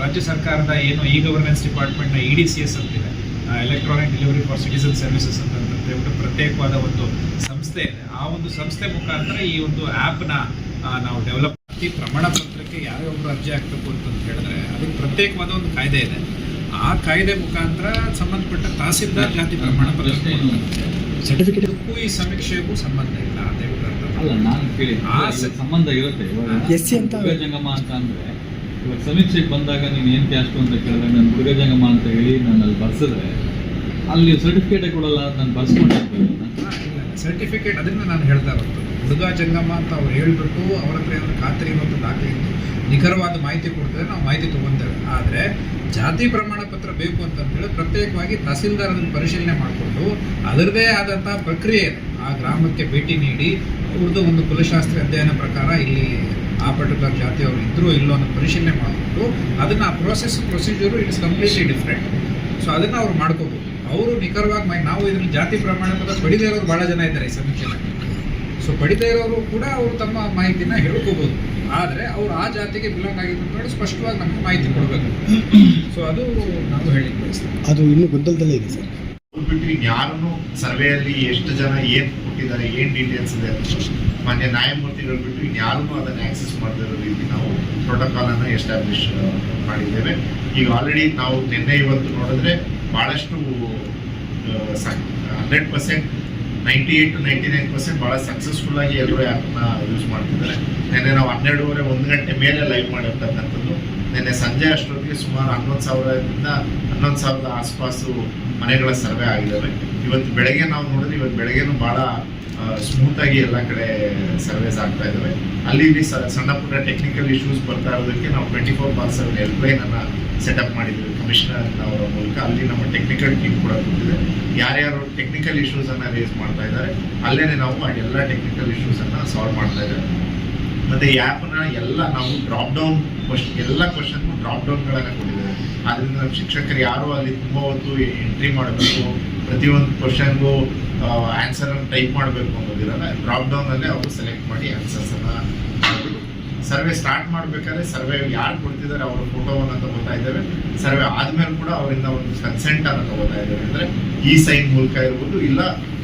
ರಾಜ್ಯ ಸರ್ಕಾರದ ಏನು ಇ ಗವರ್ನೆನ್ಸ್ ಡಿಪಾರ್ಟ್ಮೆಂಟ್ನ ಇ ಡಿ ಸಿ ಎಸ್ ಅಂತಿದೆ electronic delivery for citizen services ಅಂತ ಹೇಳ್ಬಿಟ್ಟು ಪ್ರತ್ಯೇಕವಾದ ಒಂದು ಸಂಸ್ಥೆ ಇದೆ. ಆ ಒಂದು ಸಂಸ್ಥೆ ಮುಖಾಂತರ ಈ ಒಂದು ಆ್ಯಪ್ನ ನಾವು ಡೆವಲಪ್ ಈ ಪ್ರಮಾಣ ಪತ್ರಕ್ಕೆ ಯಾರೇ ಒಬ್ಬರು ಅರ್ಜಿ ಹಾಕಬೇಕು ಅಂತ ಹೇಳಿದ್ರೆ ಅದಕ್ಕೆ ಪ್ರತ್ಯೇಕವಾದ ಒಂದು ಕಾಯ್ದೆ ಇದೆ. ಆ ಕಾಯ್ದೆ ಮುಖಾಂತರ ಸಂಬಂಧಪಟ್ಟ ತಹಸೀಲ್ದಾರ್ ಜಾತಿ ಪ್ರಮಾಣ ಪತ್ರ. ಸರ್ಟಿಫಿಕೇಟ್ ಈ ಸಮೀಕ್ಷೆಗೂ ಸಂಬಂಧ ಇಲ್ಲ ದಯವಿಟ್ಟು ಅಲ್ಲ ನಾನು ಕೇಳಿ ಆ ಸಂಬಂಧ ಇರುತ್ತೆ. ಇವಾಗ ಎಸ್ ಸಿ ಅಂತ ಜಂಗಮ ಅಂತ ಅಂದ್ರೆ ಇವಾಗ ಸಮೀಕ್ಷೆಗೆ ಬಂದಾಗ ನೀನು ಏನು ಕ್ಯಾಸ್ಟು ಅಂತ ಕೇಳಿದ್ರೆ ನಾನು ಹುಡುಗ ಜಂಗಮ ಅಂತ ಹೇಳಿ ನಾನು ಅಲ್ಲಿ ಬರ್ಸಿದ್ರೆ ಅಲ್ಲಿ ಸರ್ಟಿಫಿಕೇಟೇ ಕೊಡಲ್ಲ ನಾನು ಬರ್ಸ್ಕೊಂಡಿರ್ತೀನಿ ಸರ್ಟಿಫಿಕೇಟ್ ಅದನ್ನ ನಾನು ಹೇಳ್ತಾ ಇರೋದು ಹುಡುಗ ಜಂಗಮ್ಮ ಅಂತ ಅವ್ರು ಹೇಳ್ಬಿಟ್ಟು ಅವ್ರ ಹತ್ರ ಏನಾದ್ರು ಖಾತ್ರಿ ಇರುವಂಥ ದಾಖಲೆ ಇತ್ತು ನಿಖರವಾದ ಮಾಹಿತಿ ಕೊಡ್ತಾರೆ, ನಾವು ಮಾಹಿತಿ ತಗೊಂತೇವೆ. ಆದರೆ ಜಾತಿ ಪ್ರಮಾಣ ಪತ್ರ ಬೇಕು ಹೇಳಿ ಪ್ರತ್ಯೇಕವಾಗಿ ತಹಸೀಲ್ದಾರ್ ಪರಿಶೀಲನೆ ಮಾಡಿಕೊಂಡು ಅದರದೇ ಆದಂಥ ಪ್ರಕ್ರಿಯೆ ಆ ಗ್ರಾಮಕ್ಕೆ ಭೇಟಿ ನೀಡಿ ಅವ್ರದ್ದು ಒಂದು ಕುಲಶಾಸ್ತ್ರ ಅಧ್ಯಯನ ಪ್ರಕಾರ ಇಲ್ಲಿ ಆ ಪರ್ಟಿಕ್ಯುಲರ್ ಜಾತಿಯವರು ಇದ್ದರು ಇಲ್ಲೋ ಅನ್ನೋ ಪರಿಶೀಲನೆ ಮಾಡಿಕೊಂಡು ಅದನ್ನು ಆ process procedure it's completely different so ಅದನ್ನು ಅವ್ರು ಮಾಡ್ಕೋಬೋದು. ಅವರು ನಿಖರವಾಗಿ ನಾವು ಇದರಲ್ಲಿ ಜಾತಿ ಪ್ರಮಾಣ ಪತ್ರ ಪಡಿದೇ ಇರೋರು ಭಾಳ ಜನ ಇದ್ದಾರೆ ಈ ಸಮೀಕ್ಷೆಯಲ್ಲಿ. ಸೊ ಪಡಿತಾ ಇರೋರು ಕೂಡ ಅವರು ತಮ್ಮ ಮಾಹಿತಿನ ಹೇಳ್ಕೋಬೋದು. ಆದರೆ ಅವ್ರು ಆ ಜಾತಿಗೆ ಬಿಲಾಂಗ್ ಆಗಿದ್ದು ಅಂತ ಸ್ಪಷ್ಟವಾಗಿ ನಮಗೆ ಮಾಹಿತಿ ಕೊಡಬೇಕು. ಸೊ ಅದು ನಾವು ಹೇಳಿದ್ವಿ ಅದು ಇನ್ನೂ ಗೊಂದಲದಲ್ಲೇ ಇದೆ ಸರ್. ಬಿಟ್ಟು ಯಾರನ್ನು ಸರ್ವೆಯಲ್ಲಿ ಎಷ್ಟು ಜನ ಏನ್ ಕೊಟ್ಟಿದ್ದಾರೆ ಏನ್ ಡೀಟೇಲ್ಸ್ ಇದೆ? ಅಂತ ಮಾನ್ಯ ನ್ಯಾಯಮೂರ್ತಿಗಳು ಬಿಟ್ಟು ಯಾರನ್ನು ಅದನ್ನ ಆಕ್ಸೆಸ್ ಮಾಡದಿರೋ ರೀತಿ ನಾವು ಪ್ರೋಟೋಕಾಲ್ ಅನ್ನು ಎಸ್ಟಾಬ್ಲಿಷ್ ಮಾಡಿದ್ದೇವೆ. ಈಗ ಆಲ್ರೆಡಿ ನಾವು ನಿನ್ನೆ ಇವತ್ತು ನೋಡಿದ್ರೆ ಬಹಳಷ್ಟು hundred percent ninety eight to ninety nine percent ಭಾಳ ಸಕ್ಸಸ್ಫುಲ್ ಆಗಿ ಎಲ್ಲರೂ ಆ್ಯಪ್ನ ಯೂಸ್ ಮಾಡ್ತಿದ್ದಾರೆ. ನಿನ್ನೆ ನಾವು ಹನ್ನೆರಡೂವರೆ, ಒಂದು ಗಂಟೆ ಮೇಲೆ ಲೈವ್ ಮಾಡಿರ್ತಕ್ಕಂಥದ್ದು. ನಿನ್ನೆ ಸಂಜೆ ಅಷ್ಟೊತ್ತಿಗೆ ಸುಮಾರು ಹನ್ನೊಂದು ಸಾವಿರದಿಂದ ಹನ್ನೊಂದು ಸಾವಿರದ ಆಸ್ಪಾಸು ಮನೆಗಳ ಸರ್ವೆ ಆಗಿದ್ದಾವೆ ಇವತ್ತು ಬೆಳಗ್ಗೆ ನಾವು ನೋಡಿದ್ರೆ ಇವತ್ತು ಬೆಳಗ್ಗೆನೂ ಭಾಳ ಸ್ಮೂತ್ ಆಗಿ ಎಲ್ಲ ಕಡೆ ಸರ್ವೇಸ್ ಆಗ್ತಾ ಇದ್ದಾವೆ ಅಲ್ಲಿ ಇಲ್ಲಿ ಸಣ್ಣ ಪುಟ್ಟ ಟೆಕ್ನಿಕಲ್ ಇಶ್ಯೂಸ್ ಬರ್ತಾ ಇರೋದಕ್ಕೆ ನಾವು twenty four bar seven helpline ಅನ್ನ ಸೆಟಪ್ ಮಾಡಿದ್ವಿ ಕಮಿಷನರ್ ಅವರ ಮೂಲಕ. ಅಲ್ಲಿ ನಮ್ಮ ಟೆಕ್ನಿಕಲ್ ಟೀಮ್ ಕೂಡ ಕೂತಿದೆ. ಯಾರ್ಯಾರು ಟೆಕ್ನಿಕಲ್ ಇಶ್ಯೂಸ್ ಅನ್ನ ರೇಸ್ ಮಾಡ್ತಾ ಇದ್ದಾರೆ ಅಲ್ಲೇನೆ ನಾವು ಆ ಎಲ್ಲ ಟೆಕ್ನಿಕಲ್ ಇಶ್ಯೂಸ್ ಅನ್ನ ಸಾಲ್ವ್ ಮಾಡ್ತಾ ಇದ್ದಾರೆ ಮತ್ತೆ ಈ ಆ್ಯಪ್ನ ಎಲ್ಲ ನಾವು ಡ್ರಾಪ್ ಡೌನ್ ಕ್ವಶನ್ ಎಲ್ಲ ಕ್ವಶನ್ ಡ್ರಾಪ್ ಡೌನ್ಗಳನ್ನು ಕೊಟ್ಟಿದ್ದೇವೆ. ಆದ್ರಿಂದ ನಮ್ಮ ಶಿಕ್ಷಕರು ಯಾರು ಅಲ್ಲಿ ತುಂಬ ಹೊತ್ತು ಎಂಟ್ರಿ ಮಾಡಬೇಕು. ಪ್ರತಿಯೊಂದು ಕ್ವಶನ್ಗೂ ಆನ್ಸರ್ ಟೈಪ್ ಮಾಡಬೇಕು ಅನ್ನೋದಿರಲ್ಲ ಡ್ರಾಪ್ ಡೌನ್ ಅಲ್ಲಿ ಅವರು ಸೆಲೆಕ್ಟ್ ಮಾಡಿ ಆನ್ಸರ್ಸ್ ಅನ್ನ ಸರ್ವೆ ಸ್ಟಾರ್ಟ್ ಮಾಡ್ಬೇಕಾದ್ರೆ ಸರ್ವೆ ಯಾರು ಕೊಡ್ತಿದ್ದಾರೆ, ಅವರ ಫೋಟೋವನ್ನು ತಗೋತಾ ಇದ್ದೇವೆ. ಸರ್ವೆ ಆದ್ಮೇಲೆ ಕೂಡ ಅವರಿಂದ ಒಂದು ಕನ್ಸೆಂಟ್ ಅನ್ನು ತಗೋತಾ ಇದ್ದೇವೆ. ಅಂದ್ರೆ ಈ ಸೈನ್ ಮೂಲಕ ಇರ್ಬೋದು, ಇಲ್ಲ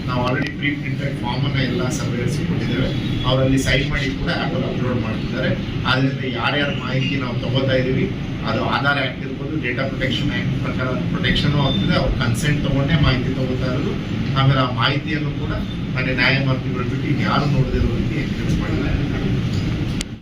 ನಾವು ಆಲ್ರೆಡಿ ಪ್ರೀ ಪ್ರಿಂಟೆಡ್ ಫಾರ್ಮ್ ಅನ್ನ ಎಲ್ಲ ಸರ್ವೇಯರ್ಸ್ ಕೊಟ್ಟಿದ್ದೇವೆ. ಅವರಲ್ಲಿ ಸೈನ್ ಮಾಡಿ ಕೂಡ ಆ್ಯಪಲ್ಲಿ ಅಪ್ಲೋಡ್ ಮಾಡ್ತಿದ್ದಾರೆ. ಆದ್ರಿಂದ ಯಾರ್ಯಾರ ಮಾಹಿತಿ ನಾವು ತಗೋತಾ ಇದೀವಿ, ಅದು ಆಧಾರ್ ಆಕ್ಟ್ ಇರ್ಬೋದು ಡೇಟಾ ಪ್ರೊಟೆಕ್ಷನ್ ಆ್ಯಕ್ಟ್ ಪ್ರಕಾರ ಪ್ರೊಟೆಕ್ಷನ್ ಆಗ್ತದೆ. ಅವ್ರ ಕನ್ಸೆಂಟ್ ತಗೊಂಡೇ ಮಾಹಿತಿ ತಗೋತಾ ಇರೋದು. ಆಮೇಲೆ ಆ ಮಾಹಿತಿಯನ್ನು ಕೂಡ ಮನೆ ನ್ಯಾಯಮೂರ್ತಿಗಳು ಬಿಟ್ಟು ಯಾರು ನೋಡದಿರೋ ರೀತಿ ಎನ್ಕ್ರೇಜ್ ಮಾಡಿದ್ದಾರೆ.